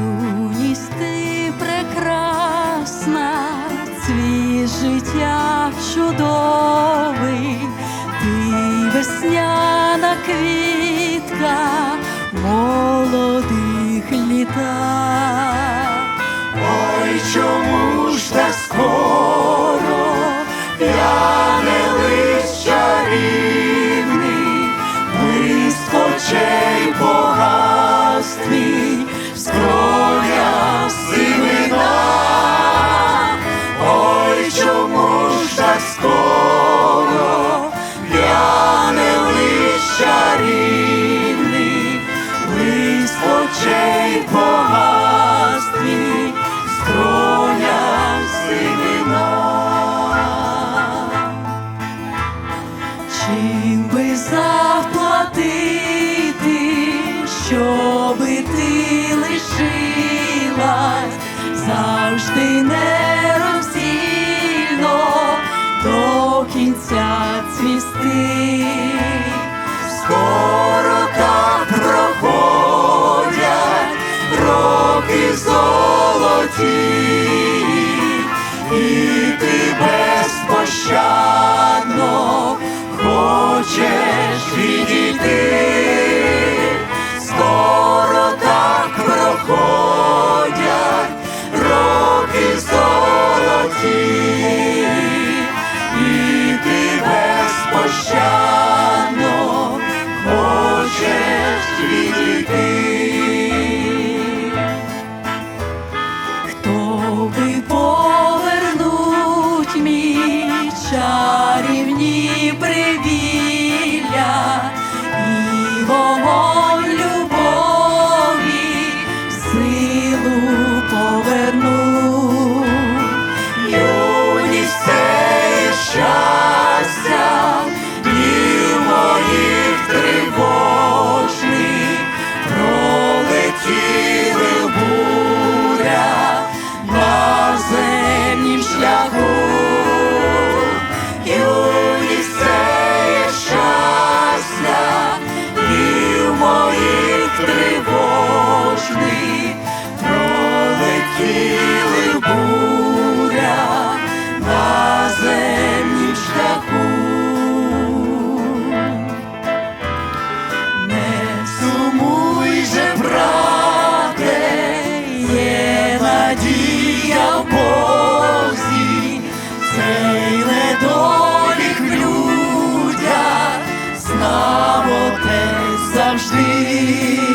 Юність ти прекрасна, свій життя чудовий, ти весняна квітка молодих літа. Ой, чому ж так скоро? кінця цвісти, скоро так проходять роки золоті, і ти безпощадно хочеш відійти. navždy.